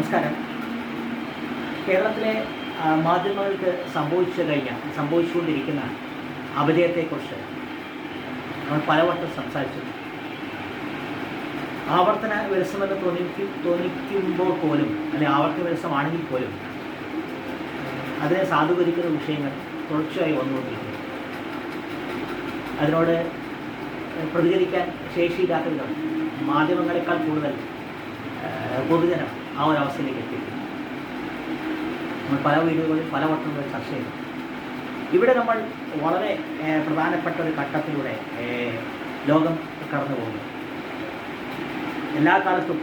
നമസ്കാരം. കേരളത്തിലെ മാധ്യമങ്ങൾക്ക് സംഭവിച്ചു കഴിഞ്ഞ സംഭവിച്ചുകൊണ്ടിരിക്കുന്ന അപജയത്തെക്കുറിച്ച് നമ്മൾ പലവട്ടം സംസാരിച്ചു ആവർത്തന വിരസമെന്ന് തോന്നിക്കും തോന്നിക്കുമ്പോൾ പോലും അല്ലെ ആവർത്തന വിരസമാണെങ്കിൽ പോലും അതിനെ സാധൂകരിക്കുന്ന വിഷയങ്ങൾ തുടർച്ചയായി വന്നുകൊണ്ടിരിക്കുന്നു. അതിനോട് പ്രതികരിക്കാൻ ശേഷിയില്ലാത്ത വിധം മാധ്യമങ്ങളെക്കാൾ കൂടുതൽ പൊതുജനം ആ ഒരു അവസ്ഥയിലേക്ക് എത്തിയിരിക്കുന്നു നമ്മൾ പല വീടുകളിൽ പല വട്ടങ്ങളിൽ ചർച്ച ചെയ്തു. ഇവിടെ നമ്മൾ വളരെ പ്രധാനപ്പെട്ട ഒരു ഘട്ടത്തിലൂടെ ലോകം കടന്നു പോകുന്നു. എല്ലാ കാലത്തും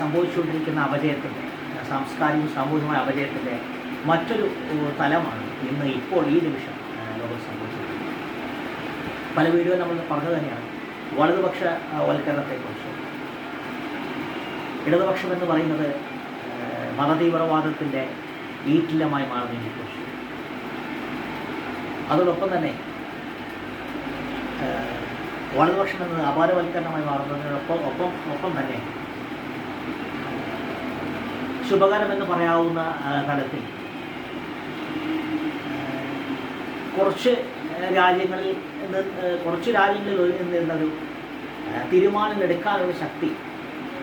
സംഭവിച്ചുകൊണ്ടിരിക്കുന്ന അപജയത്തിന്റെ സാംസ്കാരിക സാമൂഹികമായ അപജയത്തിന്റെ മറ്റൊരു തലമാണ് ഇന്ന് ഇപ്പോൾ ഈ നിമിഷം ലോകം സംഭവിച്ചിരിക്കുന്നത് പല വീഡിയോ നമ്മൾ പറഞ്ഞു തന്നെയാണ് വലതുപക്ഷ വൽക്കരണത്തെക്കുറിച്ച്. ഇടതുപക്ഷം എന്ന് പറയുന്നത് മതതീവ്രവാദത്തിന്റെ ഈറ്റില്ലമായി മാറുന്നതിനെക്കുറിച്ച്. അതോടൊപ്പം തന്നെ വലതുപക്ഷം എന്നത് അപാരവൽക്കരണമായി മാറുന്നതിനൊപ്പം ഒപ്പം ഒപ്പം തന്നെ ശുഭകരമെന്ന് പറയാവുന്ന തലത്തിൽ കുറച്ച് രാജ്യങ്ങളിൽ കുറച്ച് രാജ്യങ്ങളിൽ ഒതുങ്ങി നിന്നൊരു ആ, എടുക്കാനുള്ള ശക്തി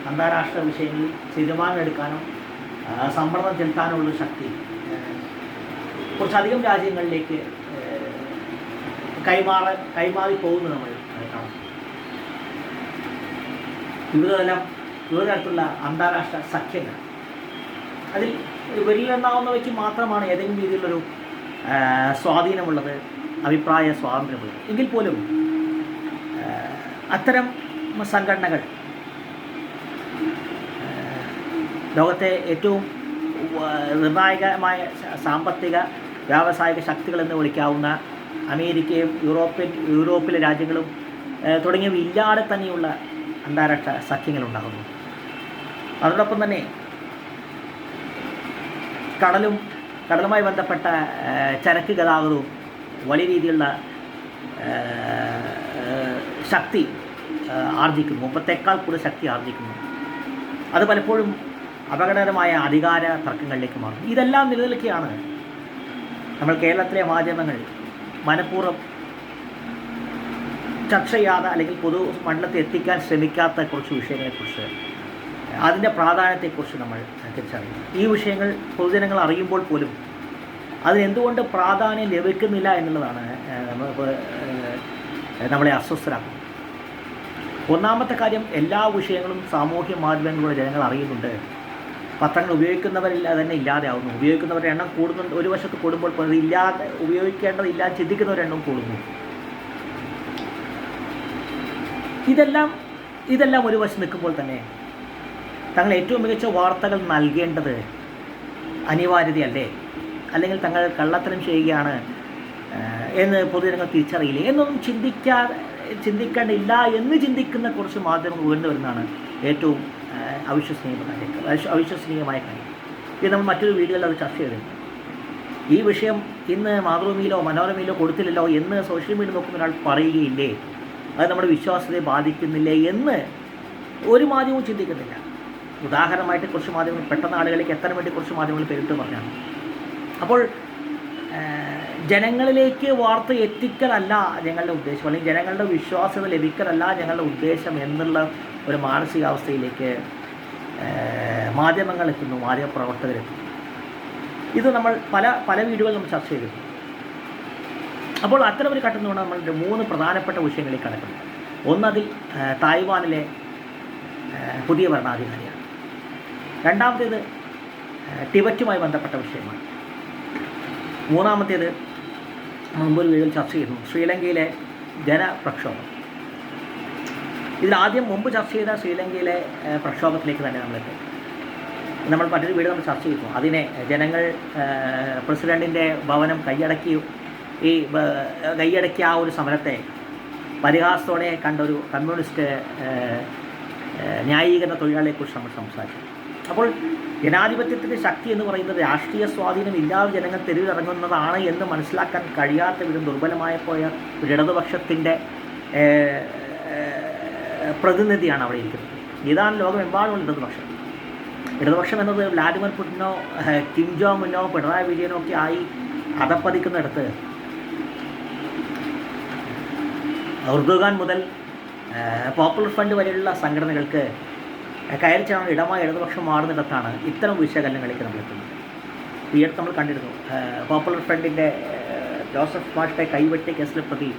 അന്താരാഷ്ട്ര വിഷയങ്ങളിൽ തീരുമാനം എടുക്കാനും ആ, സമ്മർദ്ദം ചെലുത്താനുമുള്ള ശക്തി കുറച്ചധികം രാജ്യങ്ങളിലേക്ക് കൈമാറ കൈമാറി പോകുന്നു നമ്മൾ. വിവിധതലം വിവിധ തരത്തിലുള്ള അന്താരാഷ്ട്ര സഖ്യങ്ങൾ. അതിൽ വിരലെണ്ണാവുന്നവയ്ക്ക് മാത്രമാണ് ഏതെങ്കിലും രീതിയിലുള്ളൊരു സ്വാധീനമുള്ളത് അഭിപ്രായ സ്വാതന്ത്ര്യമുള്ളത്. എങ്കിൽ പോലും അത്തരം സംഘടനകൾ ആ, ലോകത്തെ ഏറ്റവും നിർണായകമായ സാമ്പത്തിക വ്യാവസായിക ശക്തികളെന്ന് വിളിക്കാവുന്ന അമേരിക്കയും യൂറോപ്യൻ യൂറോപ്പിലെ രാജ്യങ്ങളും തുടങ്ങിയവ ഇല്ലാതെ തന്നെയുള്ള അന്താരാഷ്ട്ര സഖ്യങ്ങളുണ്ടാകുന്നു. അതോടൊപ്പം തന്നെ കടലും കടലുമായി ബന്ധപ്പെട്ട ചരക്ക് ഗതാഗതവും വലിയ രീതിയിലുള്ള ശക്തി ആർജിക്കുന്നു. മുമ്പത്തേക്കാൾ കൂടുതൽ ശക്തി ആർജിക്കുന്നു. അത് പലപ്പോഴും അപകടകരമായ അധികാര തർക്കങ്ങളിലേക്ക് മാറും ഇതെല്ലാം നിലനിൽക്കുകയാണ്. നമ്മൾ കേരളത്തിലെ മാധ്യമങ്ങൾ മനഃപൂർവം ചർച്ച ചെയ്യാതെ അല്ലെങ്കിൽ പൊതു മണ്ഡലത്തിൽ എത്തിക്കാൻ ശ്രമിക്കാത്ത കുറച്ച് വിഷയങ്ങളെക്കുറിച്ച് അതിന്റെ പ്രാധാന്യത്തെക്കുറിച്ച് നമ്മൾ തിരിച്ചറിയും ഈ വിഷയങ്ങൾ പൊതുജനങ്ങൾ അറിയുമ്പോൾ പോലും അതിനെന്തുകൊണ്ട് പ്രാധാന്യം ലഭിക്കുന്നില്ല എന്നുള്ളതാണ് നമ്മളിപ്പോൾ നമ്മളെ അസ്വസ്ഥരാക്കുന്നത്. ഒന്നാമത്തെ കാര്യം എല്ലാ വിഷയങ്ങളും സാമൂഹ്യ മാധ്യമങ്ങളിലൂടെ ജനങ്ങൾ അറിയുന്നുണ്ട്. പത്രങ്ങൾ ഉപയോഗിക്കുന്നവരില്ല തന്നെ ഇല്ലാതെയാവുന്നു. ഉപയോഗിക്കുന്നവരുടെ എണ്ണം കൂടുന്നുണ്ട്. ഒരു വശത്ത് കൂടുമ്പോൾ ഇല്ലാതെ ഉപയോഗിക്കേണ്ടതില്ല ചിന്തിക്കുന്നവരുടെ എണ്ണം കൂടുന്നു. ഇതെല്ലാം ഇതെല്ലാം ഒരു വശം നിൽക്കുമ്പോൾ തന്നെ തങ്ങൾ ഏറ്റവും മികച്ച വാർത്തകൾ നൽകേണ്ടത് അനിവാര്യതയല്ലേ? അല്ലെങ്കിൽ തങ്ങൾ കള്ളത്തരം ചെയ്യുകയാണ് എന്ന് പൊതുജനങ്ങൾ തിരിച്ചറിയില്ല? എന്നൊന്നും ചിന്തിക്കാതെ ചിന്തിക്കേണ്ടില്ല എന്ന് ചിന്തിക്കുന്ന കുറച്ച് മാധ്യമങ്ങൾ ഉയർന്നു വരുന്നതാണ് ഏറ്റവും അവിശ്വസനീയമായ അവിശ്വസനീയമായ കാര്യം. ഇത് നമ്മൾ മറ്റൊരു വീഡിയോയിൽ അത് ചർച്ച ചെയ്തിരുന്നു ഈ വിഷയം ഇന്ന് മാതൃഭൂമിയിലോ മനോരമയിലോ കൊടുത്തില്ലല്ലോ എന്ന് സോഷ്യൽ മീഡിയ നോക്കുന്ന ഒരാൾ പറയുകയില്ലേ? അത് നമ്മുടെ വിശ്വാസത്തെ ബാധിക്കുന്നില്ലേ എന്ന് ഒരു മാധ്യമവും ചിന്തിക്കുന്നില്ല. ഉദാഹരണമായിട്ട് കുറച്ച് മാധ്യമങ്ങൾ പെട്ടെന്ന് ആളുകളിലേക്ക് എത്താൻ വേണ്ടി കുറച്ച് മാധ്യമങ്ങൾ പേരിട്ട് പറഞ്ഞാണ്. അപ്പോൾ ജനങ്ങളിലേക്ക് വാർത്ത എത്തിക്കലല്ല ഞങ്ങളുടെ ഉദ്ദേശം അല്ലെങ്കിൽ ജനങ്ങളുടെ വിശ്വാസ്യത ലഭിക്കലല്ല ഞങ്ങളുടെ ഉദ്ദേശം എന്നുള്ള ഒരു മാനസികാവസ്ഥയിലേക്ക് മാധ്യമങ്ങൾ എത്തുന്നു മാധ്യമപ്രവർത്തകരെത്തുന്നു ഇത് നമ്മൾ പല പല വീഡിയോകൾ നമ്മൾ ചർച്ച ചെയ്തു അപ്പോൾ അത്തരം ഒരു ഘട്ടം നമ്മൾ മൂന്ന് പ്രധാനപ്പെട്ട വിഷയങ്ങളിൽ കടക്കുന്നു. ഒന്നതിൽ തായ്വാനിലെ പുതിയ ഭരണാധികാരിയാണ്. രണ്ടാമത്തേത് ടിബറ്റുമായി ബന്ധപ്പെട്ട വിഷയമാണ്. മൂന്നാമത്തേത് മുമ്പ് ഒരു വീഡിയോയിൽ ചർച്ച ചെയ്യുന്നു. ശ്രീലങ്കയിലെ ജനപ്രക്ഷോഭം. ഇതിൽ ആദ്യം മുമ്പ് ചർച്ച ചെയ്ത ശ്രീലങ്കയിലെ പ്രക്ഷോഭത്തിലേക്ക് തന്നെ നമ്മളെത്തി നമ്മൾ മറ്റൊരു വീഡിയോ നമ്മൾ ചർച്ച ചെയ്തു അതിനെ ജനങ്ങൾ പ്രസിഡന്റിന്റെ ഭവനം കൈയടക്കി ഈ കൈയടക്കിയ ആ ഒരു സമരത്തെ പരിഹാസത്തോടെ കണ്ട ഒരു കമ്മ്യൂണിസ്റ്റ് ന്യായീകരണ തൊഴിലാളിയെക്കുറിച്ച് നമ്മൾ സംസാരിച്ചു. അപ്പോൾ ജനാധിപത്യത്തിന്റെ ശക്തി എന്ന് പറയുന്നത് രാഷ്ട്രീയ സ്വാധീനം ഇല്ലാതെ ജനങ്ങൾ തെരുവിലിറങ്ങുന്നതാണ് എന്ന് മനസ്സിലാക്കാൻ കഴിയാത്ത വിധം ദുർബലമായ പോയ ഒരു ഇടതുപക്ഷത്തിന്റെ പ്രതിനിധിയാണ് അവിടെ ഇരിക്കുന്നത്. ഇതാണ് ലോകമെമ്പാടുമുള്ള ഇടതുപക്ഷം. ഇടതുപക്ഷം എന്നത് വ്ലാഡിമിർ പുടിനോ കിം ജോ മുന്നോ പിണറായി വിജയനോ ഒക്കെ ആയി അതപ്പതിക്കുന്നിടത്ത് ഉർദുഖാൻ മുതൽ പോപ്പുലർ ഫ്രണ്ട് വരെയുള്ള സംഘടനകൾക്ക് കയറി ചേർന്ന ഇടമായി ഇടതുപക്ഷം മാറുന്നിടത്താണ് ഇത്തരം വിശകലനങ്ങളിലേക്ക് നമ്മൾ എത്തുന്നത്. ഈ അടുത്ത് നമ്മൾ കണ്ടിരുന്നു പോപ്പുലർ ഫ്രണ്ടിന്റെ ജോസഫ് മാഷ്ടെ കൈവെട്ടിയ കേസിലെ പ്രതി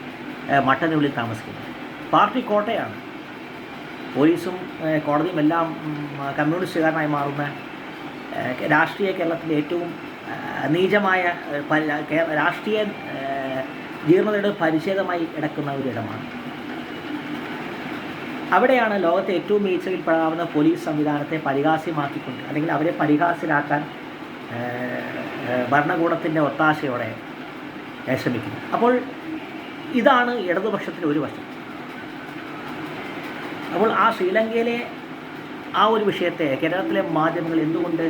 മട്ടനുള്ളിൽ താമസിക്കുന്നു. പാർട്ടി കോട്ടയാണ്. പോലീസും കോടതിയും എല്ലാം കമ്മ്യൂണിസ്റ്റുകാരനായി മാറുന്ന രാഷ്ട്രീയ കേരളത്തിന്റെ ഏറ്റവും നീചമായ രാഷ്ട്രീയ ജീർണതയുടെ പരിച്ഛേദമായി കിടക്കുന്ന ഒരിടമാണ് അവിടെയാണ് ലോകത്തെ ഏറ്റവും വീഴ്ചയിൽപ്പെടാവുന്ന പോലീസ് സംവിധാനത്തെ പരിഹാസ്യമാക്കിക്കൊണ്ട് അല്ലെങ്കിൽ അവരെ പരിഹാസ്യരാക്കാൻ ഭരണകൂടത്തിന്റെ ഒത്താശയോടെ ശ്രമിക്കുന്നത്. അപ്പോൾ ഇതാണ് ഇടതുപക്ഷത്തിന്റെ ഒരു വശം. അപ്പോൾ ആ ശ്രീലങ്കയിലെ ആ ഒരു വിഷയത്തെ കേരളത്തിലെ മാധ്യമങ്ങൾ എന്തുകൊണ്ട്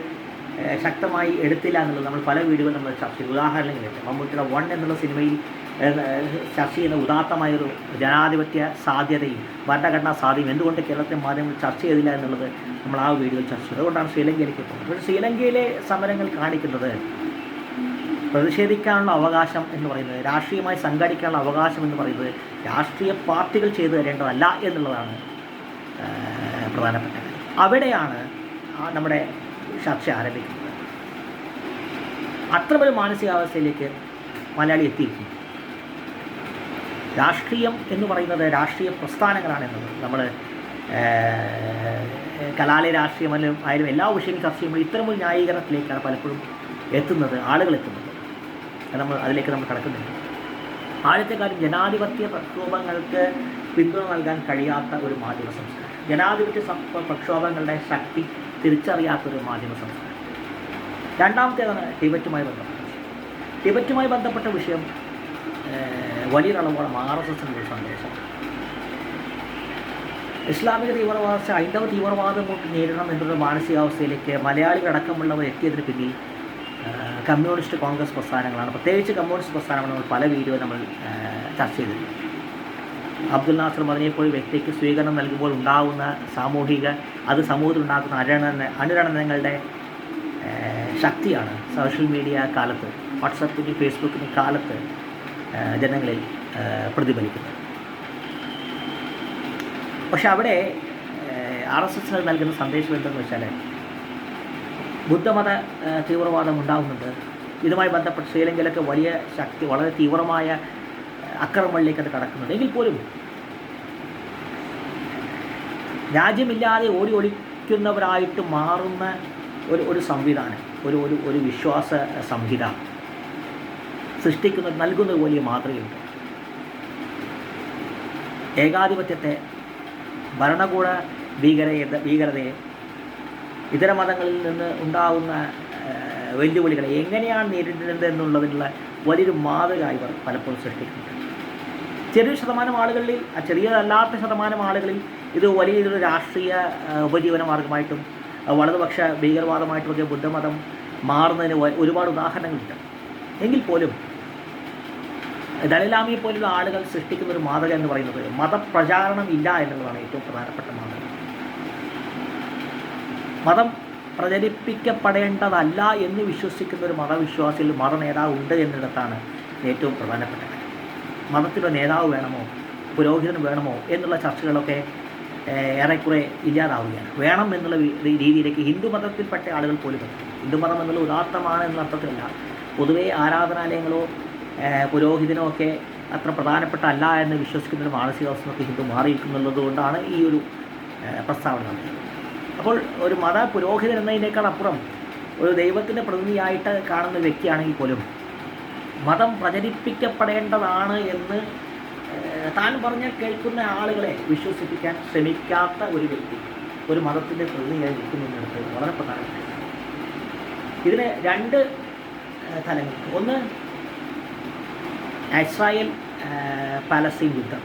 ശക്തമായി എടുത്തില്ല എന്നുള്ളത് നമ്മൾ പല വീഡിയോകൾ നമ്മൾ ചർച്ച ചെയ്തു ഉദാഹരണങ്ങളിൽ മമ്മൂട്ടിയുടെ വൺ എന്നുള്ള സിനിമയിൽ ചർച്ച ചെയ്യുന്ന ഉദാത്തമായൊരു ജനാധിപത്യ സാധ്യതയും ഭരണഘടനാ സാധ്യതയും എന്തുകൊണ്ട് കേരളത്തെ മാധ്യമങ്ങൾ ചർച്ച ചെയ്തില്ല എന്നുള്ളത് നമ്മൾ ആ വീഡിയോ ചർച്ച ചെയ്തു. അതുകൊണ്ടാണ് ശ്രീലങ്കയിലേക്ക് പോകുന്നത്. പക്ഷേ ശ്രീലങ്കയിലെ സമരങ്ങൾ കാണിക്കുന്നത് പ്രതിഷേധിക്കാനുള്ള അവകാശം എന്ന് പറയുന്നത് രാഷ്ട്രീയമായി സംഘടിക്കാനുള്ള അവകാശം എന്ന് പറയുന്നത് രാഷ്ട്രീയ പാർട്ടികൾ ചെയ്തു തരേണ്ടതല്ല എന്നുള്ളതാണ് പ്രധാനപ്പെട്ട അവിടെയാണ് നമ്മുടെ ചർച്ച ആരംഭിക്കുന്നത്. അത്രമൊരു മാനസികാവസ്ഥയിലേക്ക് മലയാളി എത്തിയിരിക്കുന്നു. രാഷ്ട്രീയം എന്ന് പറയുന്നത് രാഷ്ട്രീയ പ്രസ്ഥാനങ്ങളാണ് എന്നത് നമ്മൾ കലാലയ രാഷ്ട്രീയം ആയാലും എല്ലാ വിഷയങ്ങളും ചർച്ച ചെയ്യുമ്പോൾ ഇത്തരമൊരു ന്യായീകരണത്തിലേക്കാണ് പലപ്പോഴും എത്തുന്നത് ആളുകൾ എത്തുന്നത്. നമ്മൾ അതിലേക്ക് നമ്മൾ കടക്കുന്നുണ്ട് ആദ്യത്തെ കാര്യം ജനാധിപത്യ പ്രക്ഷോഭങ്ങൾക്ക് പിന്തുണ നൽകാൻ കഴിയാത്ത ഒരു മാധ്യമ സംസ്കാരം. ജനാധിപത്യ പ്രക്ഷോഭങ്ങളുടെ ശക്തി തിരിച്ചറിയാത്ത ഒരു മാധ്യമ സംസ്കാരം. രണ്ടാമത്തേതാണ് ടിബറ്റുമായി ബന്ധപ്പെട്ട ടിബറ്റുമായി ബന്ധപ്പെട്ട വിഷയം വലിയൊരളവോളം ആർ എസ് എസിന്റെ ഒരു സന്ദേശം. ഇസ്ലാമിക തീവ്രവാദ ഹൈന്ദവ തീവ്രവാദം കൊണ്ട് നേരിടണം എന്നുള്ള മാനസികാവസ്ഥയിലേക്ക് മലയാളികളടക്കമുള്ളവർ എത്തിയതിന് പിന്നിൽ കമ്മ്യൂണിസ്റ്റ് കോൺഗ്രസ് പ്രസ്ഥാനങ്ങളാണ്. പ്രത്യേകിച്ച് കമ്മ്യൂണിസ്റ്റ് പ്രസ്ഥാനങ്ങൾ നമ്മൾ പല വീഡിയോ നമ്മൾ ചർച്ച ചെയ്തിട്ടുണ്ട്. അബ്ദുൽ നാസർ മദനിയെപ്പോഴും വ്യക്തിക്ക് സ്വീകരണം നൽകുമ്പോൾ ഉണ്ടാകുന്ന സാമൂഹിക അത് സമൂഹത്തിൽ ഉണ്ടാക്കുന്ന അനുരണന അനുരണനങ്ങളുടെ ശക്തിയാണ് സോഷ്യൽ മീഡിയ കാലത്ത്. വാട്സപ്പിന്റെ ഫേസ്ബുക്കിന്റെ കാലത്ത് ജനങ്ങളിൽ പ്രതിഫലിക്കുന്നത് പക്ഷെ അവിടെ ആർ എസ് എസ് നൽകുന്ന സന്ദേശം എന്തെന്ന് വെച്ചാൽ ബുദ്ധമത തീവ്രവാദം ഉണ്ടാകുന്നുണ്ട് ഇതുമായി ബന്ധപ്പെട്ട് ശ്രീലങ്കയിലൊക്കെ വലിയ ശക്തി വളരെ തീവ്രമായ അക്രമങ്ങളിലേക്ക് അത് കടക്കുന്നുണ്ട്. എങ്കിൽ പോലും രാജ്യമില്ലാതെ ഓടി ഒളിക്കുന്നവരായിട്ട് മാറുന്ന ഒരു ഒരു സംവിധാനം ഒരു ഒരു ഒരു വിശ്വാസ സംഹിത സൃഷ്ടിക്കുന്ന നൽകുന്നത് വലിയ മാതൃകയുണ്ട് ഏകാധിപത്യത്തെ ഭരണകൂട ഭീകരയെ ഭീകരതയെ ഇതര മതങ്ങളിൽ നിന്ന് ഉണ്ടാകുന്ന വെല്ലുവിളികളെ എങ്ങനെയാണ് നേരിടുന്നത് എന്നുള്ളതിനുള്ള വലിയൊരു മാതൃക ഇവർ പലപ്പോഴും സൃഷ്ടിക്കുന്നുണ്ട്. ചെറിയ ശതമാനം ആളുകളിൽ ചെറിയതല്ലാത്ത ശതമാനം ആളുകളിൽ ഇത് വലിയൊരു രാഷ്ട്രീയ ഉപജീവന മാർഗമായിട്ടും വലതുപക്ഷ ഭീകരവാദമായിട്ടും ഒക്കെ ബുദ്ധമതം മാറുന്നതിന് ഒരുപാട് ഉദാഹരണങ്ങളുണ്ട്. എങ്കിൽ പോലും ദലൈലാമിയെ പോലുള്ള ആളുകൾ സൃഷ്ടിക്കുന്ന ഒരു മാതൃക എന്ന് പറയുന്നത് മതപ്രചാരണം ഇല്ല എന്നുള്ളതാണ് ഏറ്റവും പ്രധാനപ്പെട്ട മാതൃക. മതം പ്രചരിപ്പിക്കപ്പെടേണ്ടതല്ല എന്ന് വിശ്വസിക്കുന്ന ഒരു മതവിശ്വാസിയിൽ മത നേതാവ് ഉണ്ട് എന്നിടത്താണ് ഏറ്റവും പ്രധാനപ്പെട്ട കാര്യം. മതത്തിലൊരു നേതാവ് വേണമോ പുരോഹിതൻ വേണമോ എന്നുള്ള ചർച്ചകളൊക്കെ ഏറെക്കുറെ ഇല്ലാതാവുകയാണ്. വേണം എന്നുള്ള രീതിയിലേക്ക് ഹിന്ദു മതത്തിൽപ്പെട്ട ആളുകൾ പോലും. ഹിന്ദുമതം എന്നുള്ള ഉദാത്തമാണ് എന്ന അർത്ഥത്തിലല്ല പൊതുവേ ആരാധനാലയങ്ങളോ ഏഹ്, പുരോഹിതനോ ഒക്കെ അത്ര പ്രധാനപ്പെട്ട അല്ല എന്ന് വിശ്വസിക്കുന്ന ഒരു മാനസികാവസ്ഥ നമുക്ക് ഹിന്ദു മാറിയിരിക്കുന്നുള്ളത് കൊണ്ടാണ് ഈ ഒരു പ്രസ്താവന നടത്തിയത് അപ്പോൾ ഒരു മത പുരോഹിതൻ എന്നതിനേക്കാൾ അപ്പുറം ഒരു ദൈവത്തിന്റെ പ്രതിനിധിയായിട്ട് കാണുന്ന വ്യക്തിയാണെങ്കിൽ പോലും മതം പ്രചരിപ്പിക്കപ്പെടേണ്ടതാണ് എന്ന് താൻ പറഞ്ഞ കേൾക്കുന്ന ആളുകളെ വിശ്വസിപ്പിക്കാൻ ശ്രമിക്കാത്ത ഒരു വ്യക്തി ഒരു മതത്തിന്റെ പ്രതിനിധിയായി നിൽക്കുന്നിടത്ത് വളരെ പ്രധാനപ്പെട്ട ഇതിന് രണ്ട് തലങ്ങൾ ഒന്ന് ഇസ്രായേൽ പാലസ്തീൻ യുദ്ധം.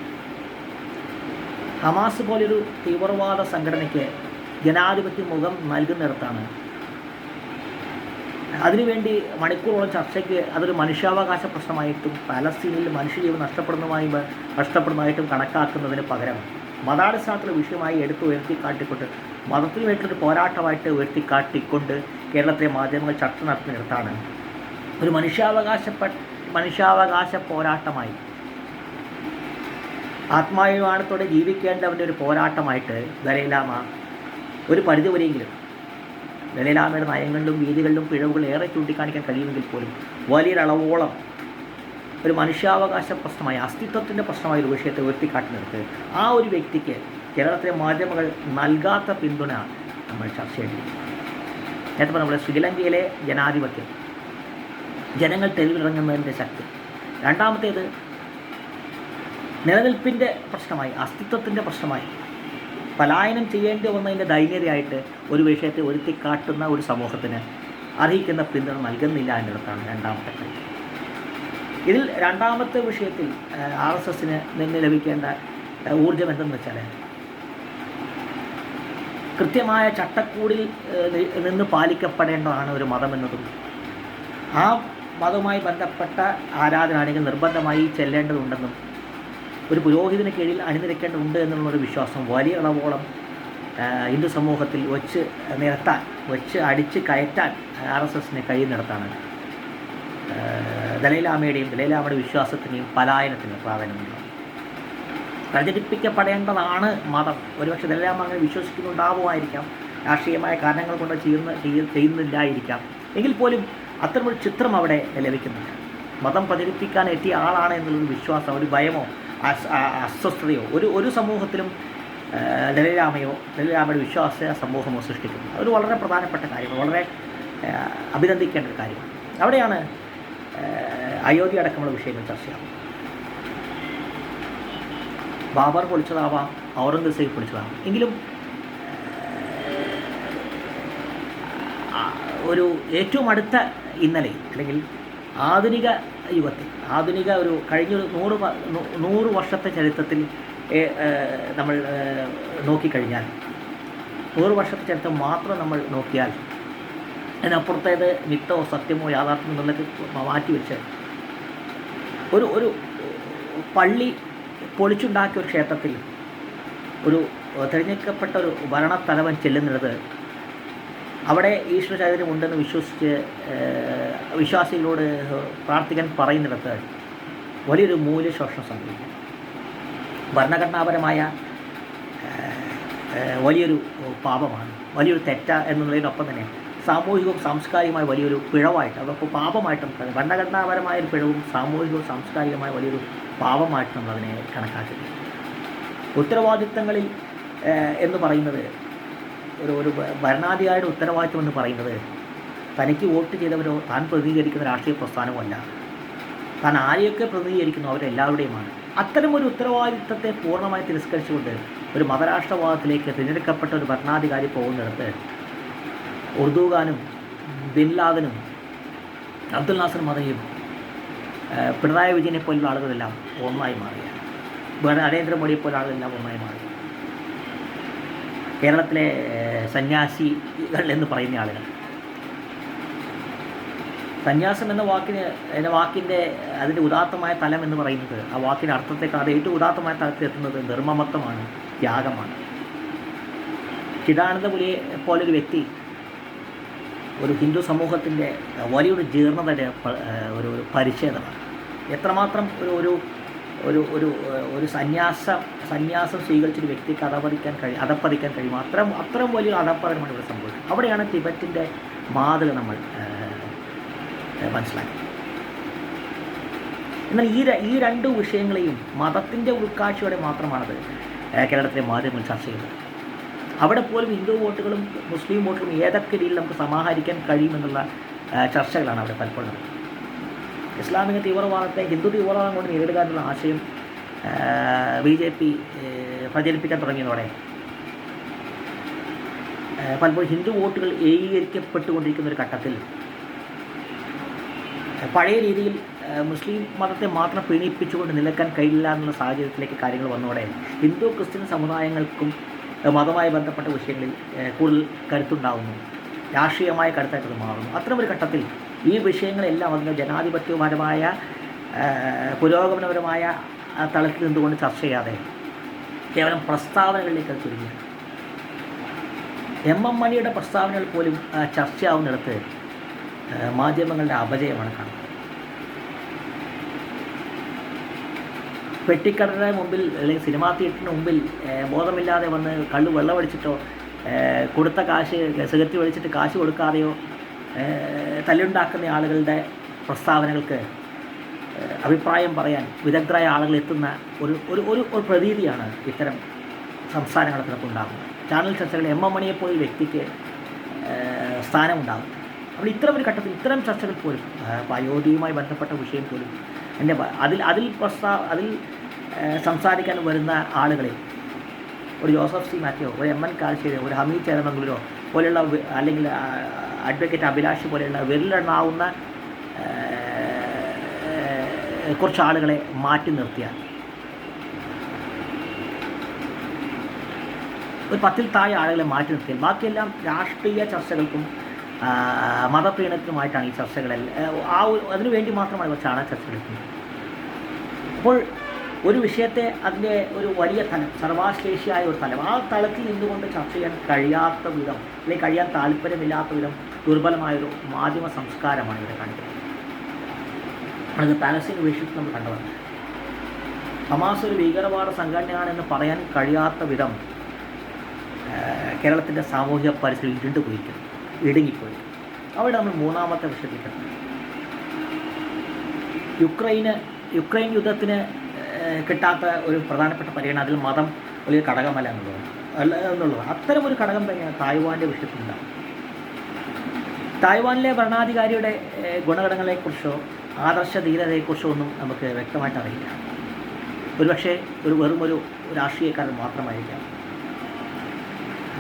ഹമാസ് പോലൊരു തീവ്രവാദ സംഘടനയ്ക്ക് ജനാധിപത്യ മുഖം നൽകുന്നിടത്താണ്. അതിനുവേണ്ടി മണിക്കൂറോളം ചർച്ചയ്ക്ക് അതൊരു മനുഷ്യാവകാശ പ്രശ്നമായിട്ടും പാലസ്തീനിൽ മനുഷ്യജീവൻ നഷ്ടപ്പെടുന്നതുമായി നഷ്ടപ്പെടുന്നതായിട്ടും കണക്കാക്കുന്നതിന് പകരം മതാടിസ്ഥാനത്തിലെ വിഷയമായി എടുത്തു ഉയർത്തിക്കാട്ടിക്കൊണ്ട് മതത്തിന് വേണ്ടിയൊരു പോരാട്ടമായിട്ട് ഉയർത്തിക്കാട്ടിക്കൊണ്ട് കേരളത്തിലെ മാധ്യമങ്ങൾ ചർച്ച നടത്തുന്നിടത്താണ്. ഒരു മനുഷ്യാവകാശപ്പെ മനുഷ്യാവകാശ പോരാട്ടമായി ആത്മാഭിമാനത്തോടെ ജീവിക്കേണ്ടവന്റെ ഒരു പോരാട്ടമായിട്ട് ദലൈലാമ ഒരു പരിധി പരിധിവരെയെങ്കിലും ദലൈലാമയുടെ നയങ്ങളിലും വീതികളിലും പിഴവുകൾ ഏറെ ചൂണ്ടിക്കാണിക്കാൻ കഴിയുമെങ്കിൽ പോലും വലിയൊരളവോളം ഒരു മനുഷ്യാവകാശ പ്രശ്നമായി അസ്തിത്വത്തിന്റെ പ്രശ്നമായ ഒരു വിഷയത്തെ ഉയർത്തിക്കാട്ടുന്നിടത്ത് ആ ഒരു വ്യക്തിക്ക് കേരളത്തിലെ മാധ്യമങ്ങൾ നൽകാത്ത പിന്തുണ നമ്മൾ ചർച്ച ചെയ്യേണ്ടിയിരിക്കുന്നു നേരത്തെ നമ്മുടെ ശ്രീലങ്കയിലെ ജനാധിപത്യം. ജനങ്ങൾ തെരുവിലിറങ്ങുന്നതിന്റെ ശക്തി. രണ്ടാമത്തേത് നിലനിൽപ്പിന്റെ പ്രശ്നമായി അസ്തിത്വത്തിന്റെ പ്രശ്നമായി. പലായനം ചെയ്യേണ്ടി വന്നതിന്റെ ധൈര്യമായിട്ട് ഒരു വിഷയത്തെ ഒരുത്തിക്കാട്ടുന്ന ഒരു സമൂഹത്തിന് അർഹിക്കുന്ന പിന്തുണ നൽകുന്നില്ല എന്നിടത്താണ് രണ്ടാമത്തെ ഇതിൽ രണ്ടാമത്തെ വിഷയത്തിൽ ആർ എസ് എസിന് നിന്ന് ലഭിക്കേണ്ട ഊർജം എന്തെന്ന് വെച്ചാൽ കൃത്യമായ ചട്ടക്കൂടിൽ നിന്ന് പാലിക്കപ്പെടേണ്ടതാണ് ഒരു മതമെന്നതും ആ മതവുമായി ബന്ധപ്പെട്ട ആരാധനാലയങ്ങൾ നിർബന്ധമായി ചെല്ലേണ്ടതുണ്ടെന്നും ഒരു പുരോഹിതന് കീഴിൽ അണിനിരക്കേണ്ടതുണ്ട് എന്നുള്ളൊരു വിശ്വാസം വലിയ അളവോളം ഹിന്ദു സമൂഹത്തിൽ വച്ച് നിരത്താൻ വച്ച് അടിച്ച് കയറ്റാൻ ആർ എസ് എസിന് കഴിയുന്നിടത്താണ്. ദലൈലാമയുടെയും ദലൈലാമയുടെ വിശ്വാസത്തിനെയും പലായനത്തിനും പ്രാധാന്യമുണ്ട്. പ്രചരിപ്പിക്കപ്പെടേണ്ടതാണ് മതം. ഒരുപക്ഷെ ദലൈലാമ അങ്ങനെ വിശ്വസിക്കുന്നുണ്ടാവുമായിരിക്കാം. രാഷ്ട്രീയമായ കാരണങ്ങൾ കൊണ്ട് ചെയ്യുന്ന ചെയ്യുന്നില്ലായിരിക്കാം. എങ്കിൽ പോലും അത്തരമൊരു ചിത്രം അവിടെ ലഭിക്കുന്നില്ല മതം പ്രചരിപ്പിക്കാൻ എത്തിയ ആളാണ് എന്നുള്ളൊരു വിശ്വാസം ഒരു ഭയമോ അസ്വസ്ഥതയോ ഒരു ഒരു സമൂഹത്തിലും ലളിരാമയോ ലളിരാമയുടെ വിശ്വാസ സമൂഹമോ സൃഷ്ടിക്കുന്നു. അതൊരു വളരെ പ്രധാനപ്പെട്ട കാര്യമാണ് വളരെ അഭിനന്ദിക്കേണ്ട ഒരു കാര്യമാണ്. അവിടെയാണ് അയോധ്യ അടക്കമുള്ള വിഷയങ്ങൾ ചർച്ചയാകുന്നത് ബാബർ പൊളിച്ചതാവാം ഔറംഗസേബ് പൊളിച്ചതാവാം. എങ്കിലും ആ, ഒരു ഏറ്റവും അടുത്ത ഇന്നലെ അല്ലെങ്കിൽ ആധുനിക യുഗത്തിൽ ആധുനിക ഒരു കഴിഞ്ഞൊരു നൂറ് നൂറ് വർഷത്തെ ചരിത്രത്തിൽ നമ്മൾ നോക്കിക്കഴിഞ്ഞാൽ നൂറ് വർഷത്തെ ചരിത്രം മാത്രം നമ്മൾ നോക്കിയാൽ അതിനപ്പുറത്തേത് മിത്തോ സത്യമോ യാഥാർത്ഥ്യമോ എന്നുള്ളത് മാറ്റിവെച്ച് ഒരു ഒരു പള്ളി പൊളിച്ചുണ്ടാക്കിയ ഒരു ക്ഷേത്രത്തിൽ ഒരു തിരഞ്ഞെടുക്കപ്പെട്ട ഒരു ഭരണത്തലവൻ ചെല്ലുന്നത് അവിടെ ഈശ്വര ചൈതന്യം ഉണ്ടെന്ന് വിശ്വസിച്ച് വിശ്വാസികളോട് പ്രാർത്ഥിക്കാൻ പറയുന്നിടത്ത് വലിയൊരു മൂല്യശോഷണം സംഭവിക്കും. ഭരണഘടനാപരമായ വലിയൊരു പാപമാണ് വലിയൊരു തെറ്റ എന്നുള്ളതിനൊപ്പം തന്നെ സാമൂഹികവും സാംസ്കാരികമായ വലിയൊരു പിഴവായിട്ട് അതൊക്കെ പാപമായിട്ടും ഭരണഘടനാപരമായ ഒരു പിഴവും സാമൂഹികവും സാംസ്കാരികമായ വലിയൊരു പാപമായിട്ടും അതിനെ കണക്കാക്കുന്നത് ഉത്തരവാദിത്തങ്ങളിൽ എന്ന് പറയുന്നത് ഒരു ഒരു ഭരണാധികാരിയുടെ ഉത്തരവാദിത്വം എന്ന് പറയുന്നത് തനിക്ക് വോട്ട് ചെയ്തവരോ താൻ പ്രതിനിധീകരിക്കുന്ന രാഷ്ട്രീയ പ്രസ്ഥാനമല്ല താൻ ആരെയൊക്കെ പ്രതിനിധീകരിക്കുന്നു അവരെല്ലാവരുടെയുമാണ്. അത്തരം ഒരു ഉത്തരവാദിത്തത്തെ പൂർണമായി തിരസ്കരിച്ചുകൊണ്ട് ഒരു മതരാഷ്ട്രവാദത്തിലേക്ക് തിരഞ്ഞെടുക്കപ്പെട്ട ഒരു ഭരണാധികാരി പോകുന്നിടത്ത് ഉർദുഖാനും ബിൻ ലാദനും അബ്ദുൽ നാസർ മതയും പിണറായി വിജയനെ പോലുള്ള ആളുകളെല്ലാം ഒന്നായി മാറിയാണ്. നരേന്ദ്രമോദിയെ പോലുള്ള ആളുകളെല്ലാം ഒന്നായി മാറി. കേരളത്തിലെ സന്യാസികൾ എന്ന് പറയുന്ന ആളുകൾ. സന്യാസം എന്ന വാക്കിന് എന്ന വാക്കിന്റെ അതിന്റെ ഉദാത്തമായ തലം എന്ന് പറയുന്നത് ആ വാക്കിന്റെ അർത്ഥത്തെക്കാൾ ഏറ്റവും ഉദാത്തമായ തലത്തിൽ എത്തുന്നത് ധർമ്മമത്വമാണ് ത്യാഗമാണ്. ചിദാനന്ദപുരിയെ പോലൊരു വ്യക്തി ഒരു ഹിന്ദു സമൂഹത്തിന്റെ വലിയൊരു ജീർണതയുടെ ഒരു പരിച്ഛേദമാണ്. എത്രമാത്രം ഒരു ഒരു ഒരു ഒരു ഒരു സന്യാസ സന്യാസം സ്വീകരിച്ചൊരു വ്യക്തിക്ക് അതപതിക്കാൻ കഴിയും അതപ്പതിക്കാൻ കഴിയും അത്രയും അത്രയും വലിയ അതപ്പതനമാണ് ഇവിടെ സംഭവിക്കുന്നത്. അവിടെയാണ് ടിബറ്റിന്റെ മാതൃക നമ്മൾ ഏഹ്, ഏഹ് മനസ്സിലാക്കി എന്നാൽ ഈ ഈ രണ്ട് വിഷയങ്ങളെയും മതത്തിന്റെ ഉൾക്കാഴ്ചയോടെ മാത്രമാണത് കേരളത്തിലെ മാധ്യമങ്ങൾ ചർച്ച ചെയ്യുന്നത്. അവിടെ പോലും ഹിന്ദു വോട്ടുകളും മുസ്ലിം വോട്ടുകളും ഏതൊക്കെ രീതിയിൽ നമുക്ക് സമാഹരിക്കാൻ കഴിയുമെന്നുള്ള ചർച്ചകളാണ് അവിടെ പലപ്പോഴും ഇസ്ലാമിക തീവ്രവാദത്തെ ഹിന്ദു തീവ്രവാദം കൊണ്ട് നേരിടുക ആശയം ബി ജെ പി പ്രചരിപ്പിക്കാൻ തുടങ്ങിയതോടെ. പലപ്പോഴും ഹിന്ദു വോട്ടുകൾ ഏകീകരിക്കപ്പെട്ടുകൊണ്ടിരിക്കുന്ന ഒരു ഘട്ടത്തിൽ പഴയ രീതിയിൽ മുസ്ലിം മതത്തെ മാത്രം പീണിപ്പിച്ചുകൊണ്ട് നിലക്കാൻ കഴിയില്ല എന്നുള്ള സാഹചര്യത്തിലേക്ക് കാര്യങ്ങൾ വന്നതോടെ ഹിന്ദു ക്രിസ്ത്യൻ സമുദായങ്ങൾക്കും മതവുമായി ബന്ധപ്പെട്ട വിഷയങ്ങളിൽ കൂടുതൽ കരുത്തുണ്ടാകുന്നു രാഷ്ട്രീയമായ കരുത്തായിട്ട് അത് മാറുന്നു. അത്തരമൊരു ഘട്ടത്തിൽ ഈ വിഷയങ്ങളെല്ലാം അതിന് ജനാധിപത്യപരമായ പുരോഗമനപരമായ തലത്തിൽ നിന്നുകൊണ്ട് ചർച്ച ചെയ്യാതെ കേവലം പ്രസ്താവനകളിലേക്ക് ചുരുങ്ങുകയാണ് എം എം മണിയുടെ പ്രസ്താവനകൾ പോലും ചർച്ചയാവുന്നിടത്ത് മാധ്യമങ്ങളുടെ അപജയമാണ് കാണുന്നത്. പെട്ടിക്കടയുടെ മുമ്പിൽ അല്ലെങ്കിൽ സിനിമാ തിയേറ്ററിന് മുമ്പിൽ ബോധമില്ലാതെ വന്ന് കള്ളു വെള്ളമടിച്ചിട്ടോ കൊടുത്ത കാശ് സിഗരറ്റ് വലിച്ചിട്ട് കാശ് കൊടുക്കാതെയോ തല്ലുണ്ടാക്കുന്ന ആളുകളുടെ പ്രസ്താവനകൾക്ക് അഭിപ്രായം പറയാൻ വിദഗ്ധരായ ആളുകൾ എത്തുന്ന ഒരു ഒരു ഒരു ഒരു പ്രതീതിയാണ് ഇത്തരം സംസ്ഥാനങ്ങളെ ഉണ്ടാകുന്നത്. ചാനൽ ചർച്ചകൾ എം എം ഒരു വ്യക്തിക്ക് സ്ഥാനമുണ്ടാകും. അപ്പോൾ ഇത്തരം ഒരു ഘട്ടത്തിൽ ഇത്തരം ചർച്ചകൾ പോലും അയോധ്യയുമായി ബന്ധപ്പെട്ട വിഷയം പോലും എന്റെ അതിൽ അതിൽ പ്രസ്താവ അതിൽ സംസാരിക്കാൻ വരുന്ന ആളുകളെ ഒരു ജോസഫ് സി മാത്യോ ഒരു എം എൻ കാഴ്ചയോ ഒരു ഹമീദ് ചേരമംഗലൂരോ പോലെയുള്ള അല്ലെങ്കിൽ അഡ്വക്കേറ്റ് അഭിലാഷ് പോലെയുള്ള വിരലെണ്ണാവുന്ന കുറച്ച് ആളുകളെ മാറ്റി നിർത്തിയാൽ. ഒരു പത്തിൽ താഴെ ആളുകളെ മാറ്റി നിർത്തിയാൽ. ബാക്കിയെല്ലാം രാഷ്ട്രീയ ചർച്ചകൾക്കും മതപ്രീണത്തിനുമായിട്ടാണ് ഈ ചർച്ചകളെല്ലാം ആ അതിനു വേണ്ടി മാത്രമാണ് കുറച്ചാണ് ചർച്ചകൾ എത്തുന്നത് അപ്പോൾ ഒരു വിഷയത്തെ അതിന്റെ ഒരു വലിയ തലം സർവാശ്ലേഷിയായ ഒരു തലം. ആ തലത്തിൽ നിന്നുകൊണ്ട് ചർച്ച ചെയ്യാൻ കഴിയാത്ത വിധം അല്ലെങ്കിൽ കഴിയാൻ താല്പര്യമില്ലാത്ത വിധം ദുർബലമായൊരു മാധ്യമ സംസ്കാരമാണ് ഇവിടെ കണ്ടത്. അത് പാലസ്തീൻ വിഷയത്തിൽ നമ്മൾ കണ്ടതാണ്. ഹമാസ് ഒരു ഭീകരവാദ സംഘടനയാണെന്ന് പറയാൻ കഴിയാത്ത വിധം കേരളത്തിന്റെ സാമൂഹിക പരിസ്ഥിതി ഇരുണ്ടു പോയിരിക്കുന്നു ഇടുങ്ങിപ്പോയി. അവിടെ നമ്മൾ മൂന്നാമത്തെ വിഷയത്തിൽ യുക്രൈന് യുക്രൈൻ യുദ്ധത്തിന് കിട്ടാത്ത ഒരു പ്രധാനപ്പെട്ട പരിഗണന അതിൽ മതം വലിയ ഘടകമല്ല എന്നുള്ളതാണ് അല്ല എന്നുള്ളതാണ് അത്തരം ഒരു ഘടകം തന്നെയാണ് തായ്വാന്റെ വിഷയത്തിലുണ്ടാകും തായ്വാനിലെ ഭരണാധികാരിയുടെ ഗുണഘടകങ്ങളെക്കുറിച്ചോ ആദർശധീരതയെക്കുറിച്ചോ ആദർശ ധീരതയെക്കുറിച്ചോ ഒന്നും നമുക്ക് വ്യക്തമായിട്ട് അറിയില്ല. ഒരുപക്ഷെ ഒരു വെറും ഒരു രാഷ്ട്രീയക്കാരൻ മാത്രമായിരിക്കാം.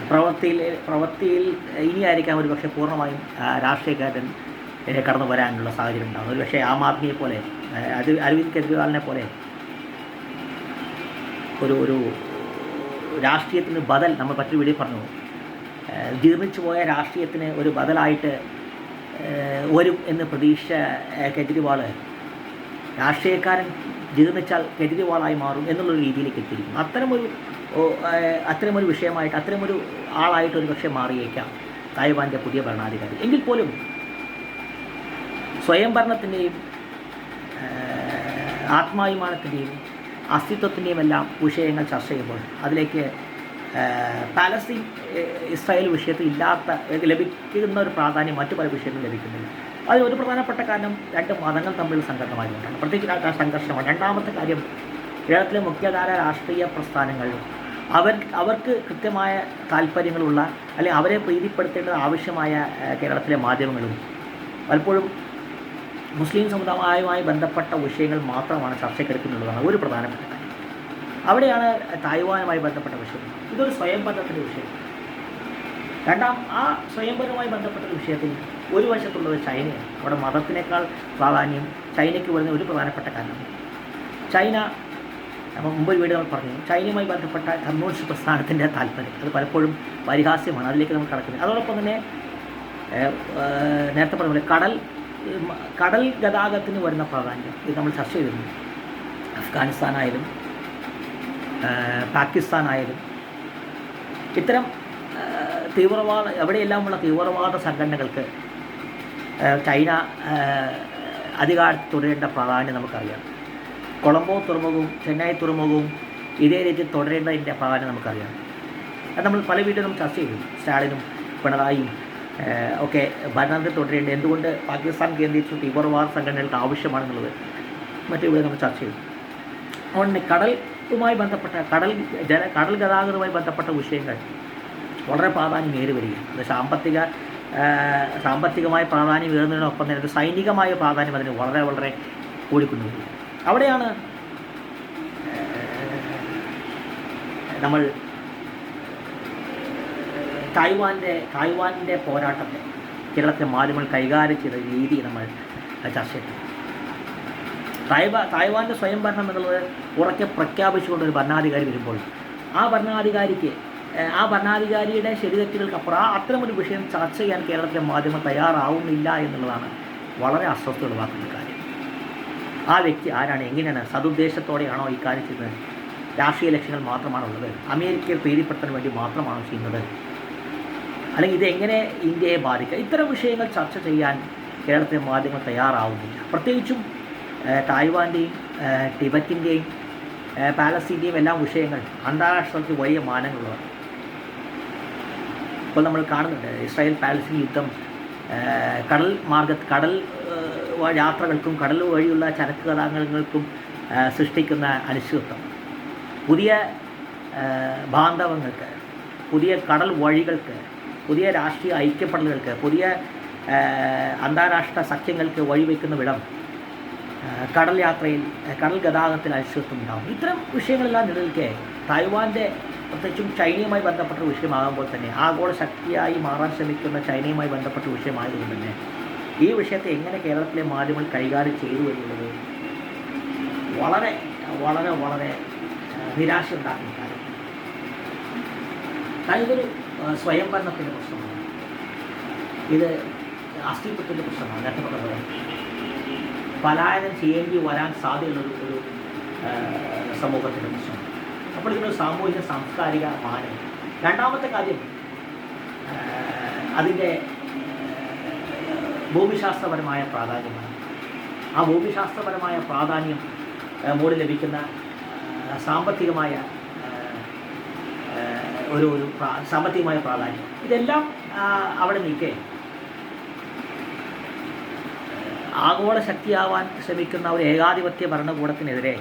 പ്രവൃത്തിയിൽ പ്രവൃത്തിയിൽ ഇനിയായിരിക്കാം ഒരു പക്ഷേ പൂർണമായും രാഷ്ട്രീയക്കാരൻ കടന്നു വരാനുള്ള സാഹചര്യം ഉണ്ടാകും ഒരു പക്ഷേ ആം ആദ്മിയെ പോലെ അരവിന്ദ് കെജ്രിവാളിനെ പോലെ ഒരു ഒരു രാഷ്ട്രീയത്തിന് ബദൽ നമ്മൾ മറ്റൊരു വീഡിയോ പറഞ്ഞു. ജീർണിച്ചു പോയ രാഷ്ട്രീയത്തിന് ഒരു ബദലായിട്ട് വരും എന്ന് പ്രതീക്ഷ കെജ്രിവാൾ രാഷ്ട്രീയക്കാരൻ ജീർണിച്ചാൽ കെജ്രിവാളായി മാറും എന്നുള്ള രീതിയിലേക്ക് എത്തിയിരിക്കുന്നു. അത്തരമൊരു അത്തരമൊരു വിഷയമായിട്ട് അത്തരമൊരു ആളായിട്ട് ഒരു പക്ഷേ മാറിയേക്കാം തായ്വാന്റെ പുതിയ ഭരണാധികാരി. എങ്കിൽ പോലും സ്വയംഭരണത്തിന്റെയും ആത്മാഭിമാനത്തിന്റെയും അസ്തിത്വത്തിന്റെയും എല്ലാം വിഷയങ്ങൾ ചർച്ച ചെയ്യുമ്പോൾ അതിലേക്ക് പാലസ്തീൻ ഇസ്രായേൽ വിഷയത്തിൽ ഇല്ലാത്ത ലഭിക്കുന്ന ഒരു പ്രാധാന്യം മറ്റു പല വിഷയങ്ങളും ലഭിക്കുന്നില്ല. അതിൽ ഒരു പ്രധാനപ്പെട്ട കാരണം രണ്ട് മതങ്ങൾ തമ്മിൽ സംഘർഷമായതുകൊണ്ടാണ്. പ്രത്യേകിച്ച് സംഘർഷമാണ്. രണ്ടാമത്തെ കാര്യം കേരളത്തിലെ മുഖ്യധാര രാഷ്ട്രീയ പ്രസ്ഥാനങ്ങൾ അവർ അവർക്ക് കൃത്യമായ താല്പര്യങ്ങളുള്ള അല്ലെങ്കിൽ അവരെ പ്രീതിപ്പെടുത്തേണ്ടത് ആവശ്യമായ കേരളത്തിലെ മാധ്യമങ്ങളും പലപ്പോഴും മുസ്ലിം സമുദായവുമായി ബന്ധപ്പെട്ട വിഷയങ്ങൾ മാത്രമാണ് ചർച്ചയ്ക്കെടുക്കുന്നുള്ളതാണ് ഒരു പ്രധാനപ്പെട്ട കാര്യം. അവിടെയാണ് തായ്വാനുമായി ബന്ധപ്പെട്ട വിഷയം. ഇതൊരു സ്വയംഭരണത്തിന്റെ വിഷയം. രണ്ടാം ആ സ്വയംഭരവുമായി ബന്ധപ്പെട്ട വിഷയത്തിൽ ഒരു വശത്തുള്ളത് ചൈനയാണ്. അവിടെ മതത്തിനേക്കാൾ പ്രാധാന്യം ചൈനയ്ക്ക് വരുന്ന ഒരു പ്രധാനപ്പെട്ട കാരണം. ചൈന നമ്മൾ മുമ്പ് വീടുകൾ പറഞ്ഞു ചൈനയുമായി ബന്ധപ്പെട്ട കമ്മ്യൂണിസ്റ്റ് പ്രസ്ഥാനത്തിന്റെ താല്പര്യം. അത് പലപ്പോഴും പരിഹാസ്യമാണ്. അതിലേക്ക് നമ്മൾ കടക്കുന്നത് അതോടൊപ്പം തന്നെ നേരത്തെ പറഞ്ഞ പോലെ കടൽ കടൽ ഗതാഗതത്തിന് വരുന്ന പ്രാധാന്യം ഇത് നമ്മൾ ചർച്ച ചെയ്തിരുന്നു. അഫ്ഗാനിസ്ഥാനായാലും പാകിസ്ഥാനായാലും. ഇത്തരം തീവ്രവാദ എവിടെയെല്ലാമുള്ള തീവ്രവാദ സംഘടനകൾക്ക് ചൈന അധികാരത്തിൽ തുടരേണ്ട പ്രാധാന്യം നമുക്കറിയാം. കൊളംബോ തുറമുഖവും ചെന്നൈ തുറമുഖവും ഇതേ രീതിയിൽ തുടരേണ്ടതിന്റെ പ്രാധാന്യം നമുക്കറിയാം. അത് നമ്മൾ പല വീട്ടിലും ചർച്ച ചെയ്തു സ്റ്റാലിനും പിണറായിയും ഒക്കെ ഭരണത്തിൽ തുടരേണ്ട എന്തുകൊണ്ട് പാകിസ്ഥാൻ കേന്ദ്രീകരിച്ച് തീവ്രവാദ സംഘടനകൾക്ക് ആവശ്യമാണെന്നുള്ളത് മറ്റു വിധം നമ്മൾ ചർച്ച ചെയ്തു അതുകൊണ്ട് കടലുമായി ബന്ധപ്പെട്ട കടൽ ജല കടൽ ഗതാഗതവുമായി ബന്ധപ്പെട്ട വിഷയങ്ങൾ വളരെ പ്രാധാന്യം ഏറി വരികയാണ്. അത് സാമ്പത്തിക സാമ്പത്തികമായ പ്രാധാന്യം ഏറുന്നതിനൊപ്പം തന്നെ സൈനികമായ പ്രാധാന്യം അതിന് വളരെ വളരെ കൂടിക്കൊണ്ടു അവിടെയാണ് നമ്മൾ തായ്വാന്റെ തായ്വാനിന്റെ പോരാട്ടത്തെ കേരളത്തിലെ മാധ്യമങ്ങൾ കൈകാര്യം ചെയ്ത രീതി നമ്മൾ ചർച്ച ചെയ്തു. തായ്വാ തായ്വാന്റെ സ്വയംഭരണം എന്നുള്ളത് ഉറക്കെ പ്രഖ്യാപിച്ചുകൊണ്ട് ഒരു ഭരണാധികാരി വരുമ്പോൾ ആ ഭരണാധികാരിക്ക് ആ ഭരണാധികാരിയുടെ ശരിതെറ്റുകൾക്കപ്പുറം ആ അത്തരമൊരു വിഷയം ചർച്ച ചെയ്യാൻ കേരളത്തിലെ മാധ്യമം തയ്യാറാവുന്നില്ല എന്നുള്ളതാണ് വളരെ അസ്വസ്ഥ ഉളവാക്കുന്ന കാര്യം. ആ വ്യക്തി ആരാണ് എങ്ങനെയാണ് സതുദ്ദേശത്തോടെയാണോ ഈ കാര്യം ചെയ്യുന്നത്? രാഷ്ട്രീയ ലക്ഷ്യങ്ങൾ മാത്രമാണുള്ളത്. അമേരിക്കയെ പ്രീതിപ്പെടുത്താൻ വേണ്ടി മാത്രമാണോ ചെയ്യുന്നത്? അല്ലെങ്കിൽ ഇതെങ്ങനെ ഇന്ത്യയെ ബാധിക്കുക ഇത്തരം വിഷയങ്ങൾ ചർച്ച ചെയ്യാൻ കേരളത്തിലെ മാധ്യമങ്ങൾ തയ്യാറാവുന്നില്ല പ്രത്യേകിച്ചും തായ്വാന്റെയും ടിബറ്റിന്റെയും പാലസ്തീന്റെയും എല്ലാം വിഷയങ്ങൾ അന്താരാഷ്ട്രത്തിൽ വലിയ മാനങ്ങളുള്ളതാണ് ഇപ്പോൾ നമ്മൾ കാണുന്നുണ്ട് ഇസ്രായേൽ പാലസ്തീൻ യുദ്ധം കടൽ മാർഗ കടൽ യാത്രകൾക്കും കടൽ വഴിയുള്ള ചരക്ക് ഗതാഗതങ്ങൾക്കും സൃഷ്ടിക്കുന്ന അനിശ്ചിതത്വം. പുതിയ ബാന്ധവങ്ങൾക്ക് പുതിയ കടൽ വഴികൾക്ക് പുതിയ രാഷ്ട്രീയ ഐക്യപ്പെടലുകൾക്ക് പുതിയ അന്താരാഷ്ട്ര സഖ്യങ്ങൾക്ക് വഴിവെക്കുന്ന വിടം കടൽ യാത്രയിൽ കടൽ ഗതാഗതത്തിൽ അനിശ്ചിതത്വം ഉണ്ടാകും ഇത്തരം വിഷയങ്ങളെല്ലാം നിലനിൽക്കെ തായ്വാന്റെ പ്രത്യേകിച്ചും ചൈനയുമായി ബന്ധപ്പെട്ട വിഷയമാകുമ്പോൾ തന്നെ ആഗോള ശക്തിയായി മാറാൻ ശ്രമിക്കുന്ന ചൈനയുമായി ബന്ധപ്പെട്ട വിഷയമായതുകൊണ്ട് തന്നെ ഈ വിഷയത്തെ എങ്ങനെ കേരളത്തിലെ മാധ്യമങ്ങൾ കൈകാര്യം ചെയ്തു എന്നുള്ളത് വളരെ വളരെ വളരെ നിരാശ ഉണ്ടാക്കുന്ന കാര്യം. കാരണം ഇതൊരു സ്വയംഭരണത്തിന്റെ പ്രശ്നമാണ്. ഇത് അസ്തിത്വത്തിന്റെ പ്രശ്നമാണ് നേരത്തെ പലായനം ചെയ്യേണ്ടി വരാൻ സാധ്യതയുള്ള ഒരു സമൂഹത്തിന്റെ പ്രശ്നമാണ്. അപ്പോൾ ഇതിനൊരു സാമൂഹിക സാംസ്കാരിക മാനം. രണ്ടാമത്തെ കാര്യം അതിന്റെ ഭൂമിശാസ്ത്രപരമായ പ്രാധാന്യമാണ്. ആ ഭൂമിശാസ്ത്രപരമായ പ്രാധാന്യം മൂടി ലഭിക്കുന്ന സാമ്പത്തികമായ ഒരു ഒരു സാമ്പത്തികമായ പ്രാധാന്യം. ഇതെല്ലാം അവിടെ നിൽക്കേ. ആഗോള ശക്തിയാവാൻ ശ്രമിക്കുന്ന ഒരു ഏകാധിപത്യ ഭരണകൂടത്തിനെതിരെ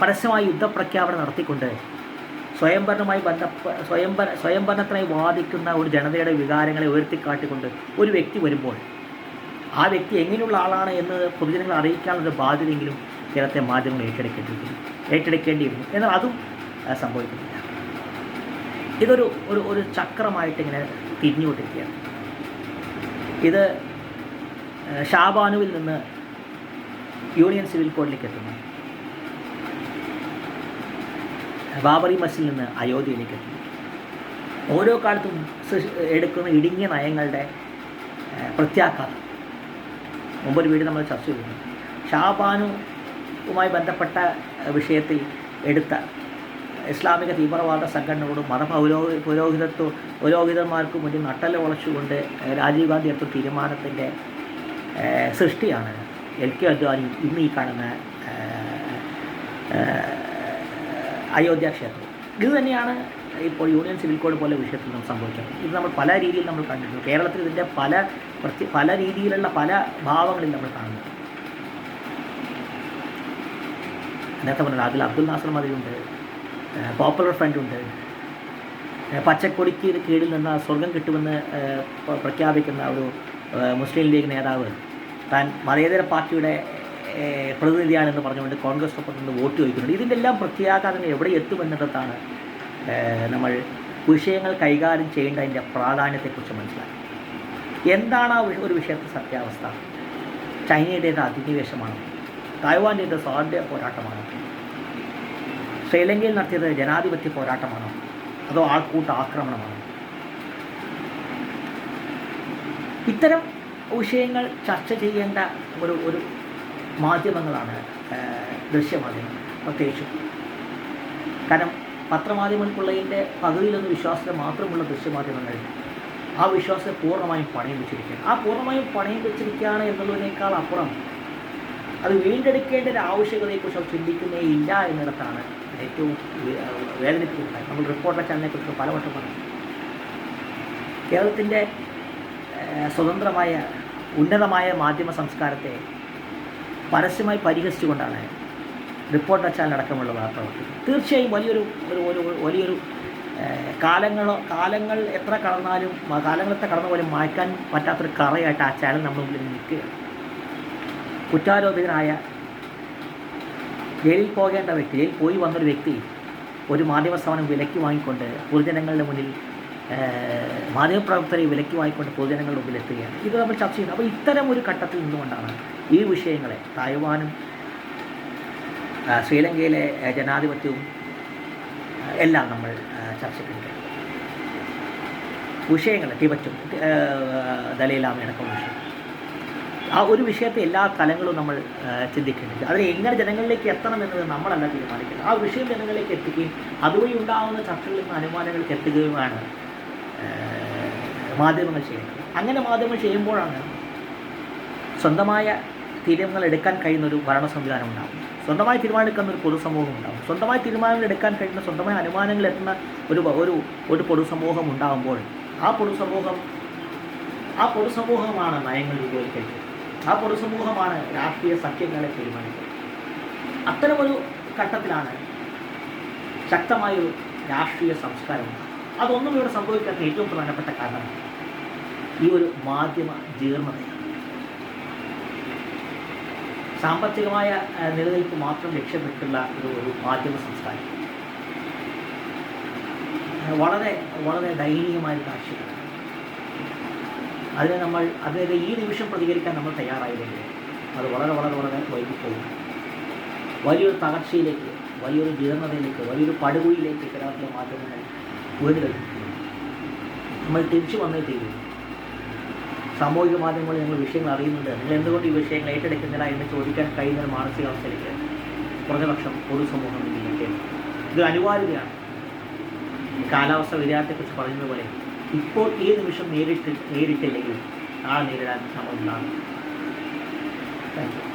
പരസ്യമായി യുദ്ധപ്രഖ്യാപനം നടത്തിക്കൊണ്ട് സ്വയംഭരണമായി ബന്ധപ്പ സ്വയംഭര സ്വയംഭരണത്തിനായി വാദിക്കുന്ന ഒരു ജനതയുടെ വികാരങ്ങളെ ഉയർത്തിക്കാട്ടിക്കൊണ്ട് ഒരു വ്യക്തി വരുമ്പോൾ ആ വ്യക്തി എങ്ങനെയുള്ള ആളാണ് എന്ന് പൊതുജനങ്ങളെ അറിയിക്കാനുള്ള ബാധ്യതയെങ്കിലും കേരളത്തെ മാധ്യമങ്ങൾ ഏറ്റെടുക്കേണ്ടിയിരിക്കുന്നു ഏറ്റെടുക്കേണ്ടിയിരുന്നു. എന്നാൽ അതും സംഭവിക്കുന്നില്ല. ഇതൊരു ഒരു ഒരു ചക്രമായിട്ട് ഇങ്ങനെ തിരിഞ്ഞുകൊണ്ടിരിക്കുകയാണ്. ഇത് ഷാബാനുവിൽ നിന്ന് യൂണിയൻ സിവിൽ കോഡിലേക്ക് എത്തുന്നു. ബാബറി മസ്ജിൽ നിന്ന് അയോധ്യയിലേക്ക് എത്തുന്നു. ഓരോ കാലത്തും എടുക്കുന്ന ഇടുങ്ങിയ നയങ്ങളുടെ പ്രത്യാഘാതം. മുമ്പൊരു വീട് നമ്മൾ ചർച്ച ചെയ്തിരുന്നു. ഷാബാനുവുമായി ബന്ധപ്പെട്ട വിഷയത്തിൽ എടുത്ത ഇസ്ലാമിക തീവ്രവാദ സംഘടനകളോടും മത പൗരോ പുരോഹിതത്വ പുരോഹിതന്മാർക്ക് മുന്നിൽ നട്ടൽ വളച്ചുകൊണ്ട് രാജീവ് ഗാന്ധി എടുത്ത തീരുമാനത്തിന്റെ സൃഷ്ടിയാണ് എൽ കെ അദ്വാനി ഇന്ന് ഈ കാണുന്ന അയോധ്യ ക്ഷേത്രം. ഇത് തന്നെയാണ് ഇപ്പോൾ യൂണിയൻ സിവിൽ കോഡ് പോലെ വിഷയത്തിൽ നമ്മൾ സംഭവിക്കുന്നത്. ഇത് നമ്മൾ പല രീതിയിൽ നമ്മൾ കണ്ടിട്ടുണ്ട്. കേരളത്തിൽ ഇതിന്റെ പല പ്രത്യ പല രീതിയിലുള്ള പല ഭാവങ്ങളിൽ നമ്മൾ കാണുന്നു. നേരത്തെ പറഞ്ഞത് അതിൽ അബ്ദുൽ നാസർ മതിയുണ്ട് പോപ്പുലർ ഫ്രണ്ട് ഉണ്ട്. പച്ചക്കൊടിക്ക് കീഴിൽ നിന്ന് സ്വർഗം കിട്ടുമെന്ന് പ്രഖ്യാപിക്കുന്ന ഒരു മുസ്ലിം ലീഗ് നേതാവ് താൻ മതേതര പാർട്ടിയുടെ പ്രതിനിധിയാണെന്ന് പറഞ്ഞുകൊണ്ട് കോൺഗ്രസിനൊപ്പം നിന്ന് വോട്ട് ചോദിക്കുന്നുണ്ട്. ഇതിന്റെ എല്ലാം പ്രത്യാഘാതങ്ങൾ എവിടെ എത്തുമെന്നിടത്താണ് നമ്മൾ വിഷയങ്ങൾ കൈകാര്യം ചെയ്യേണ്ടതിന്റെ പ്രാധാന്യത്തെക്കുറിച്ച് മനസ്സിലാക്കുക എന്താണ് ആ ഒരു വിഷയത്തെ സത്യാവസ്ഥ? ചൈനയുടേത് അധിനിവേശമാണ്. തായ്വാന്റേത് സ്വാതന്ത്ര്യ പോരാട്ടമാണ്. ശ്രീലങ്കയിൽ നടത്തിയത് ജനാധിപത്യ പോരാട്ടമാണോ? അതോ ആൾക്കൂട്ട ആക്രമണമാണോ? ഇത്തരം വിഷയങ്ങൾ ചർച്ച ചെയ്യേണ്ട ഒരു ഒരു മാധ്യമങ്ങളാണ് ദൃശ്യമാധ്യമങ്ങൾ പ്രത്യേകിച്ചും. കാരണം പത്രമാധ്യമങ്ങൾക്കുള്ളതിന്റെ പകുതിയിലൊന്ന് വിശ്വാസത്തെ മാത്രമുള്ള ദൃശ്യമാധ്യമങ്ങൾ ആ വിശ്വാസത്തെ പൂർണമായും പണയം വെച്ചിരിക്കുകയാണ്. ആ പൂർണമായും പണയം വെച്ചിരിക്കുകയാണ് എന്നുള്ളതിനേക്കാൾ അപ്പുറം അത് വീണ്ടെടുക്കേണ്ട ഒരു ആവശ്യകതയെക്കുറിച്ച് അവർ ചിന്തിക്കുന്നേ ഇല്ല എന്നിടത്താണ് ഏറ്റവും വേദനിപ്പിക്കുന്നത്. നമ്മൾ റിപ്പോർട്ടർ ചാനലിനെക്കുറിച്ച് പലവട്ടം പറഞ്ഞു. കേരളത്തിന്റെ സ്വതന്ത്രമായ ഉന്നതമായ മാധ്യമ സംസ്കാരത്തെ പരസ്യമായി പരിഹസിച്ചുകൊണ്ടാണ് റിപ്പോർട്ടർ ചാനൽ അടക്കമുള്ള പ്രവർത്തിക്കുന്നത്. തീർച്ചയായും വലിയൊരു ഒരു വലിയൊരു കാലങ്ങളോ കാലങ്ങൾ എത്ര കടന്നാലും കാലങ്ങളെത്ര കടന്നു പോലും മാറ്റാൻ പറ്റാത്തൊരു കറയായിട്ട് ആ ചാനൽ നമ്മുടെ മുമ്പിൽ നിൽക്കുകയാണ്. കുറ്റാരോപിതനായ ജയിലിൽ പോകേണ്ട വ്യക്തി ജയിലിൽ പോയി വന്നൊരു വ്യക്തി ഒരു മാധ്യമ സ്ഥാപനം വിലക്കി വാങ്ങിക്കൊണ്ട് പൊതുജനങ്ങളുടെ മുന്നിൽ മാധ്യമപ്രവർത്തകരെ വിലയ്ക്ക് വാങ്ങിക്കൊണ്ട് പൊതുജനങ്ങളുടെ മുമ്പിൽ എത്തുകയാണ്. ഇത് നമ്മൾ ചർച്ച ചെയ്യുന്നത് അപ്പോൾ ഇത്തരം ഒരു ഘട്ടത്തിൽ നിന്നുകൊണ്ടാണ് ഈ വിഷയങ്ങളെ തായ്വാനും ശ്രീലങ്കയിലെ ജനാധിപത്യവും എല്ലാം നമ്മൾ ചർച്ച ചർച്ചയ്ക്കെടുക്കുന്നത് വിഷയങ്ങൾ ടിബറ്റും ദലയിലാമയടക്കം വിഷയം ആ ഒരു വിഷയത്തെ എല്ലാ തലങ്ങളും നമ്മൾ ചിന്തിക്കേണ്ടത് അതിൽ എങ്ങനെ ജനങ്ങളിലേക്ക് എത്തണം എന്നത് നമ്മളല്ല തീരുമാനിക്കുന്നത് ആ വിഷയം ജനങ്ങളിലേക്ക് എത്തിക്കുകയും അതുവഴി ഉണ്ടാകുന്ന ചർച്ചകളിൽ നിന്ന് അനുമാനങ്ങൾക്ക് എത്തുകയുമാണ് മാധ്യമങ്ങൾ ചെയ്യുന്നത്. അങ്ങനെ മാധ്യമങ്ങൾ ചെയ്യുമ്പോഴാണ് സ്വന്തമായ തീരുമാനങ്ങൾ എടുക്കാൻ കഴിയുന്ന ഒരു ഭരണ സംവിധാനം ഉണ്ടാകും സ്വന്തമായി തീരുമാനമെടുക്കുന്ന ഒരു പൊതുസമൂഹം ഉണ്ടാകും. സ്വന്തമായി തീരുമാനങ്ങൾ എടുക്കാൻ കഴിയുന്ന സ്വന്തമായ അനുമാനങ്ങൾ എത്തുന്ന ഒരു ഒരു ഒരു പൊതുസമൂഹം ഉണ്ടാകുമ്പോൾ ആ പൊതുസമൂഹം ആ പൊതുസമൂഹമാണ് നയങ്ങൾ രൂപവൽക്കരിക്കുന്നത്. ആ പൊതുസമൂഹമാണ് രാഷ്ട്രീയ സഖ്യങ്ങളെ തീരുമാനിക്കുന്നത് അത്തരമൊരു ഘട്ടത്തിലാണ് ശക്തമായൊരു രാഷ്ട്രീയ സംസ്കാരം. അതൊന്നും ഇവിടെ സംഭവിക്കാത്ത ഏറ്റവും പ്രധാനപ്പെട്ട കാരണം ഈ ഒരു മാധ്യമ ജീർണതയാണ്. സാമ്പത്തികമായ നിലനിൽപ്പ് മാത്രം ലക്ഷ്യമിട്ടുള്ള ഒരു ഒരു മാധ്യമ സംസ്കാരം. വളരെ വളരെ ദയനീയമായ കാഴ്ചയാണ്. അതിനെ നമ്മൾ അതിനെതിരെ ഈ നിമിഷം പ്രതികരിക്കാൻ നമ്മൾ തയ്യാറായില്ലെങ്കിൽ അത് വളരെ വളരെ വളരെ വൈകിപ്പോകും. വലിയൊരു തകർച്ചയിലേക്ക് വലിയൊരു ജീർണതയിലേക്ക് വലിയൊരു പടുകുഴിയിലേക്ക് കേരളത്തിലെ മാധ്യമങ്ങൾ വീട് നമ്മൾ തിരിച്ചു വന്നേ തീരും. സാമൂഹിക മാധ്യമങ്ങളിൽ നിങ്ങൾ വിഷയങ്ങൾ അറിയുന്നുണ്ട്. നിങ്ങൾ എന്തുകൊണ്ട് ഈ വിഷയങ്ങൾ ഏറ്റെടുക്കുന്നില്ല എന്ന് ചോദിക്കാൻ കഴിയുന്ന ഒരു മാനസികാവസ്ഥയിലേക്ക് കുറഞ്ഞപക്ഷം പൊതുസമൂഹം ഇതൊരു ഇത് അനിവാര്യതയാണ്. കാലാവസ്ഥ വ്യതിയാനത്തെക്കുറിച്ച് പറയുന്നത് പോലെ ഇപ്പോൾ ഈ നിമിഷം നേരിട്ട് നേരിട്ടില്ലെങ്കിൽ നാളെ നേരിടാൻ നമ്മൾ താങ്ക് യു